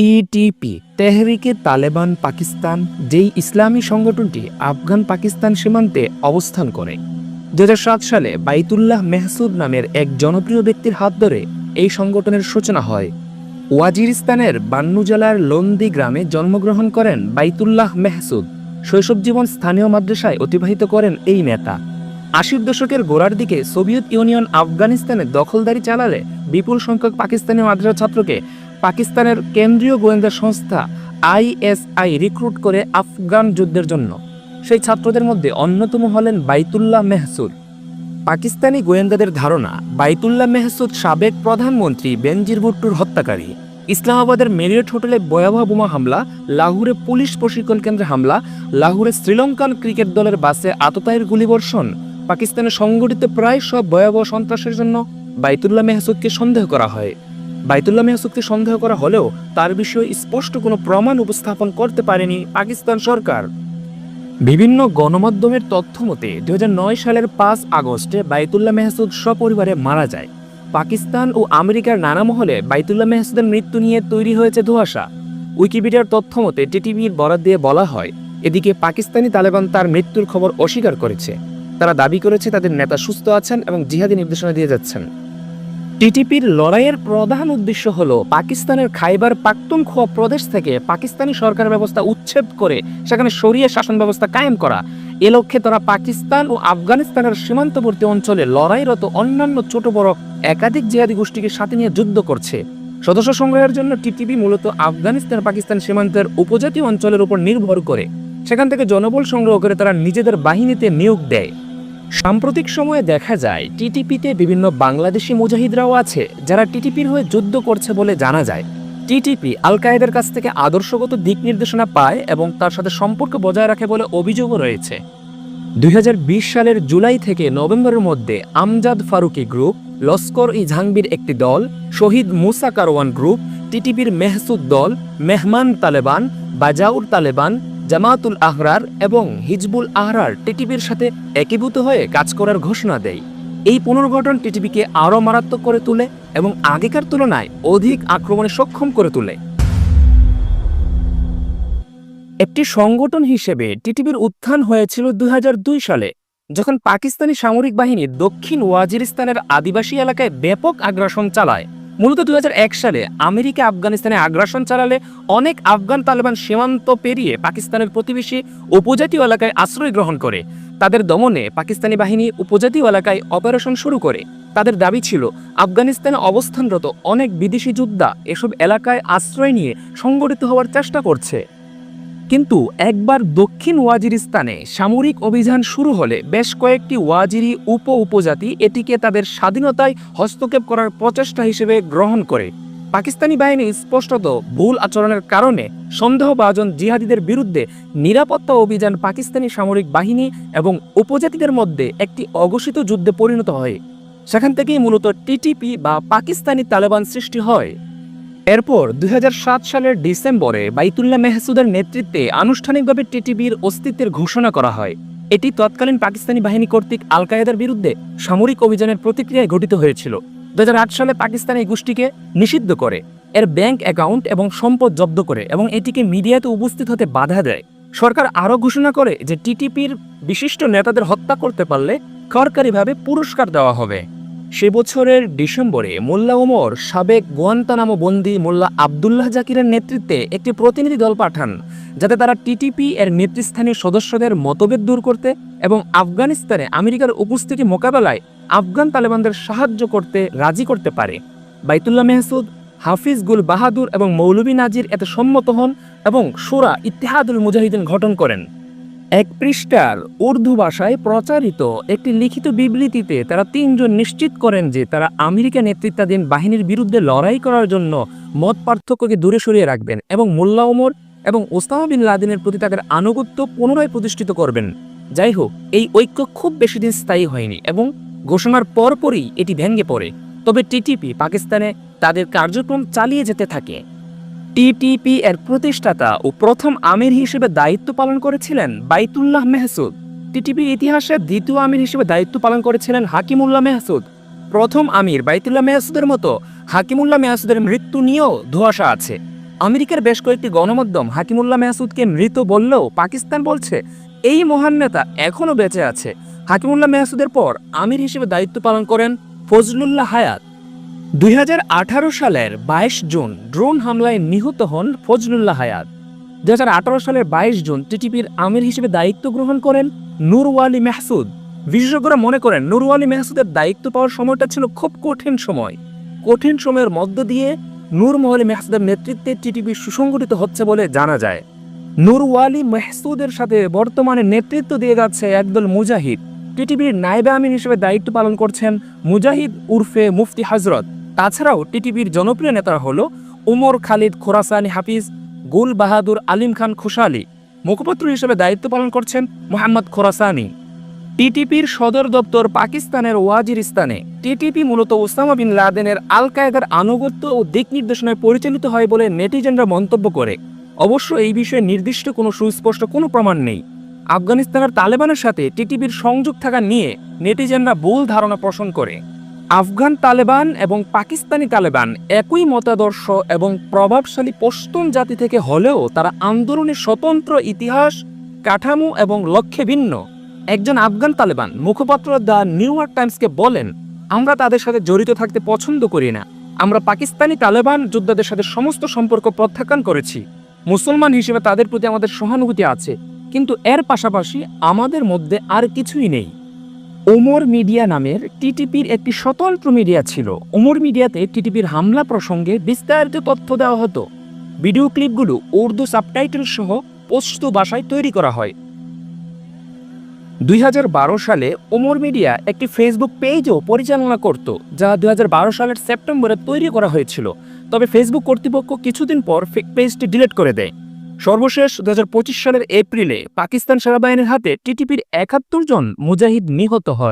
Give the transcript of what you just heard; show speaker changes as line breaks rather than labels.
TTP তেহরিকে Taliban Pakistan, যেই ইসলামী সংগঠনটি আফগান পাকিস্তান সীমান্তে অবস্থান করে। দুহাজার সাত সালে বাইতুল্লাহ মেহসুদ নামের এক জনপ্রিয় ব্যক্তির হাত ধরে এই সংগঠনের সূচনা হয়। ওয়াজিরিস্তানের বান্নু জেলার লন্দি গ্রামে জন্মগ্রহণ করেন বাইতুল্লাহ মেহসুদ। শৈশব জীবন স্থানীয় মাদ্রাসায় অতিবাহিত করেন এই নেতা। আশির দশকের গোড়ার দিকে সোভিয়েত ইউনিয়ন আফগানিস্তানে দখলদারি চালালে বিপুল সংখ্যক পাকিস্তানি মাদ্রাসা ছাত্রকে পাকিস্তানের কেন্দ্রীয় গোয়েন্দা সংস্থা আইএসআই রিক্রুট করে আফগান যুদ্ধের জন্য। সেই ছাত্রদের মধ্যে অন্যতম হলেন বাইতুল্লাহ মেহসুদ। পাকিস্তানি গোয়েন্দাদের ধারণা, বাইতুল্লাহ মেহসুদ সাবেক প্রধানমন্ত্রী বেনজির ভুট্টুর হত্যাকারী। ইসলামাবাদের মেরিয়ট হোটেলে ভয়াবহ বোমা হামলা, লাহোরে পুলিশ প্রশিক্ষণ কেন্দ্রে হামলা, লাহোরে শ্রীলঙ্কান ক্রিকেট দলের বাসে আততায়ীর গুলিবর্ষণ, পাকিস্তানে সংগঠিত প্রায় সব ভয়াবহ সন্ত্রাসের জন্য বাইতুল্লাহ মেহসুদকে সন্দেহ করা হয়। বাইতুল্লাহ মেহসুদকে সন্দেহ করা হলেও তার বিষয়ে স্পষ্ট কোনো প্রমাণ উপস্থাপন করতে পারেনি পাকিস্তান সরকার। বিভিন্ন গণমাধ্যমের তথ্য মতে দু সালের পাঁচ আগস্টে বাইতুল্লাহ মেহসুদ সপরিবারে মারা যায়। পাকিস্তান ও আমেরিকার নানা মহলে বাইতুল্লাহ মেহসুদের মৃত্যু নিয়ে তৈরি হয়েছে ধোঁয়াশা। উইকিপিডিয়ার তথ্য মতে, টিটিভির বরাদ দিয়ে বলা হয়, এদিকে পাকিস্তানি তালেবান তার মৃত্যুর খবর অস্বীকার করেছে। তারা দাবি করেছে তাদের নেতা সুস্থ আছেন এবং জিহাদি নির্দেশনা দিয়ে যাচ্ছেন। টিটিপির লড়াইয়ের প্রধান উদ্দেশ্য হল পাকিস্তানের খাইবার পাখতুনখোয়া প্রদেশ থেকে পাকিস্তানি সরকার ব্যবস্থা উচ্ছেদ করে সেখানে সরিয়ে শাসন ব্যবস্থা কায়েম করা। এ লক্ষ্যে তারা পাকিস্তান ও আফগানিস্তানের সীমান্তবর্তী অঞ্চলে লড়াইরত অন্যান্য ছোট বড় একাধিক জেহাদি গোষ্ঠীকে সাথে নিয়ে যুদ্ধ করছে। সদস্য সংগ্রহের জন্য টিটিপি মূলত আফগানিস্তান পাকিস্তান সীমান্তের উপজাতীয় অঞ্চলের উপর নির্ভর করে। সেখান থেকে জনবল সংগ্রহ করে তারা নিজেদের বাহিনীতে নিয়োগ দেয়। সাম্প্রতিক সময়ে দেখা যায়, টিটিপিতে বিভিন্ন বাংলাদেশি মুজাহিদরাও আছে, যারা টিটিপির হয়ে যুদ্ধ করছে বলে জানা যায়। টিটিপি আল কায়েদের কাছ থেকে আদর্শগত দিক নির্দেশনা পায় এবং তার সাথে সম্পর্ক বজায় রাখে বলে অভিযোগও রয়েছে। দুই হাজার বিশ সালের জুলাই থেকে নভেম্বরের মধ্যে আমজাদ ফারুকি গ্রুপ, লস্কর ই জাহাঙ্গীর একটি দল, শহীদ মুসা কারওয়ান গ্রুপ, টিটিপির মেহসুদ দল, মেহমান তালেবান, বাজাউর তালেবান জামাতুল আহরার এবং হিজবুল আহরার টিটিপির সাথে একীভূত হয়ে কাজ করার ঘোষণা দেয়। এই পুনর্গঠন টিটিপিকে আরও মারাত্মক করে তোলে এবং আগেকার তুলনায় অধিক আক্রমণে সক্ষম করে তোলে। একটি সংগঠন হিসেবে টিটিপির উত্থান হয়েছিল দুই হাজার দুই সালে, যখন পাকিস্তানি সামরিক বাহিনী দক্ষিণ ওয়াজিরিস্তানের আদিবাসী এলাকায় ব্যাপক আগ্রাসন চালায়। মূলত দু হাজার এক সালে আমেরিকা আফগানিস্তানে আগ্রাসন চালালে অনেক আফগান তালেবান সীমান্ত পেরিয়ে পাকিস্তানের প্রতিবেশী উপজাতীয় এলাকায় আশ্রয় গ্রহণ করে। তাদের দমনে পাকিস্তানি বাহিনী উপজাতীয় এলাকায় অপারেশন শুরু করে। তাদের দাবি ছিল, আফগানিস্তানে অবস্থানরত অনেক বিদেশি যোদ্ধা এসব এলাকায় আশ্রয় নিয়ে সংগঠিত হওয়ার চেষ্টা করছে। কিন্তু একবার দক্ষিণ ওয়াজিরিস্তানে সামরিক অভিযান শুরু হলে বেশ কয়েকটি ওয়াজিরি উপ উপজাতি এটিকে তাদের স্বাধীনতায় হস্তক্ষেপ করার প্রচেষ্টা হিসেবে গ্রহণ করে। পাকিস্তানি বাহিনী স্পষ্টত ভুল আচরণের কারণে সন্দেহভাজন জিহাদিদের বিরুদ্ধে নিরাপত্তা অভিযান পাকিস্তানি সামরিক বাহিনী এবং উপজাতিদের মধ্যে একটি অঘোষিত যুদ্ধে পরিণত হয়। সেখান থেকেই মূলত টিটিপি বা পাকিস্তানি তালেবান সৃষ্টি হয়। এরপর দুই হাজার সাত সালের ডিসেম্বরে বাইতুল্লাহ মেহসুদের নেতৃত্বে আনুষ্ঠানিকভাবে টিটিবির অস্তিত্বের ঘোষণা করা হয়। এটি তৎকালীন পাকিস্তানি বাহিনী কর্তৃক আল কায়েদার বিরুদ্ধে সামরিক অভিযানের প্রতিক্রিয়ায় ঘটিত হয়েছিল। দুই হাজার আট সালে পাকিস্তান এই গোষ্ঠীকে নিষিদ্ধ করে, এর ব্যাংক অ্যাকাউন্ট এবং সম্পদ জব্দ করে এবং এটিকে মিডিয়াতে উপস্থিত হতে বাধা দেয়। সরকার আরও ঘোষণা করে যে টিটিপির বিশিষ্ট নেতাদের হত্যা করতে পারলে সরকারিভাবে পুরস্কার দেওয়া হবে। সে বছরের ডিসেম্বরে মোল্লা ওমর সাবেক গোয়ান্তানামো বন্দি মোল্লা আবদুল্লাহ জাকিরের নেতৃত্বে একটি প্রতিনিধি দল পাঠান, যাতে তারা টিটিপি এর নেতৃস্থানীয় সদস্যদের মতভেদ দূর করতে এবং আফগানিস্তানে আমেরিকার উপস্থিতি মোকাবেলায় আফগান তালেবানদের সাহায্য করতে রাজি করতে পারে। বাইতুল্লাহ মেহসুদ, হাফিজ গুল বাহাদুর এবং মৌলভী নাজির এতে সম্মত হন এবং সুরা ইতিহাদুল মুজাহিদিন গঠন করেন। এক পৃষ্ঠার উর্দু ভাষায় প্রচারিত একটি লিখিত বিবৃতিতে তারা তিনজন নিশ্চিত করেন যে তারা আমেরিকা নেতৃত্বাধীন বাহিনীর বিরুদ্ধে লড়াই করার জন্য মত পার্থক্যকে দূরে সরিয়ে রাখবেন এবং মোল্লা ওমর এবং ওস্তামা বিন লাদেনের প্রতি তাদের আনুগত্য পুনরায় প্রতিষ্ঠিত করবেন। যাই হোক, এই ঐক্য খুব বেশি দিন স্থায়ী হয়নি এবং ঘোষণার পরপরই এটি ভেঙে পড়ে। তবে টিটিপি পাকিস্তানে তাদের কার্যক্রম চালিয়ে যেতে থাকে। টিটিপি এর প্রতিষ্ঠাতা ও প্রথম আমির হিসেবে দায়িত্ব পালন করেছিলেন বাইতুল্লাহ মেহসুদ। টিটিপির ইতিহাসে দ্বিতীয় আমির হিসেবে দায়িত্ব পালন করেছিলেন হাকিমুল্লাহ মেহসুদ। প্রথম আমির বাইতুল্লাহ মেহসুদের মতো হাকিমুল্লাহ মেহসুদের মৃত্যু নিয়েও ধোঁয়াশা আছে। আমেরিকার বেশ কয়েকটি গণমাধ্যম হাকিমুল্লাহ মেহসুদকে মৃত বললেও পাকিস্তান বলছে, এই মহান নেতা এখনও বেঁচে আছে। হাকিমুল্লাহ মেহসুদের পর আমির হিসেবে দায়িত্ব পালন করেন ফজলুল্লাহ হায়াত। দুই হাজার আঠারো সালের বাইশ জুন ড্রোন হামলায় নিহত হন ফজলুল্লাহ হায়াত। দুই হাজার আঠারো সালের বাইশ জুন টিটিপির আমির হিসেবে দায়িত্ব গ্রহণ করেন নুরওয়ালি মেহসুদ। বিশেষজ্ঞরা মনে করেন নুরওয়ালি মেহসুদের দায়িত্ব পাওয়ার সময়টা ছিল খুব কঠিন সময়। কঠিন সময়ের মধ্য দিয়ে নূরমহলি মেহসুদের নেতৃত্বে টিটিপি সুসংগঠিত হচ্ছে বলে জানা যায়। নুরওয়ালি মেহসুদের সাথে বর্তমানে নেতৃত্ব দিয়ে যাচ্ছে একদল মুজাহিদ। টিটিপির নাইবে আমির হিসেবে দায়িত্ব পালন করছেন মুজাহিদ উর্ফে মুফতি হজরত তাছাড়াও টিটিপির জনপ্রিয় নেতারা হল উমর খালিদ খোরাসানি হাফিজ, গুল বাহাদুর আলিম খান খুশালি। মুখপাত্র হিসেবে দায়িত্ব পালন করছেন মোহাম্মদ খোরাসানি। টিটিপির সদর দপ্তর পাকিস্তানের ওয়াজিরিস্তানে। টিটিপি মূলত ওসামা বিন লাদেনের আল কায়েদার আনুগত্য ও দিক নির্দেশনায় পরিচালিত হয় বলে নেটিজেনরা মন্তব্য করে। অবশ্য এই বিষয়ে নির্দিষ্ট কোনো সুস্পষ্ট কোনো প্রমাণ নেই। আফগানিস্তানের তালেবানের সাথে টিটিপির সংযোগ থাকা নিয়ে নেটিজেনরা ভুল ধারণা পোষণ করে। আফগান তালেবান এবং পাকিস্তানি তালেবান একই মতাদর্শ এবং প্রভাবশালী পশতুন জাতি থেকে হলেও তারা আন্দোলনের স্বতন্ত্র ইতিহাস, কাঠামো এবং লক্ষ্যে ভিন্ন। একজন আফগান তালেবান মুখপাত্র দ্য নিউ ইয়র্ক টাইমসকে বলেন, আমরা তাদের সাথে জড়িত থাকতে পছন্দ করি না। আমরা পাকিস্তানি তালেবান যোদ্ধাদের সাথে সমস্ত সম্পর্ক প্রত্যাখ্যান করেছি। মুসলমান হিসেবে তাদের প্রতি আমাদের সহানুভূতি আছে, কিন্তু এর পাশাপাশি আমাদের মধ্যে আর কিছুই নেই। ওমর মিডিয়া নামের টিটিপির একটি স্বতন্ত্র মিডিয়া ছিল। ওমর মিডিয়াতে টিটিপির হামলা প্রসঙ্গে বিস্তারিত তথ্য দেওয়া হতো। ভিডিও ক্লিপগুলো উর্দু সাবটাইটেল সহ পশতু ভাষায় তৈরি করা হয়। দুই হাজার বারো সালে ওমর মিডিয়া একটি ফেসবুক পেজও পরিচালনা করত, যা দুই হাজার বারো সালের সেপ্টেম্বরে তৈরি করা হয়েছিল। তবে ফেসবুক কর্তৃপক্ষ কিছুদিন পর পেজটি ডিলিট করে দেয়। সর্বশেষ দু হাজার পঁচিশ সালের এপ্রিলে পাকিস্তান সেনাবাহিনীর হাতে টিটিপির একাত্তর জন মুজাহিদ নিহত হয়।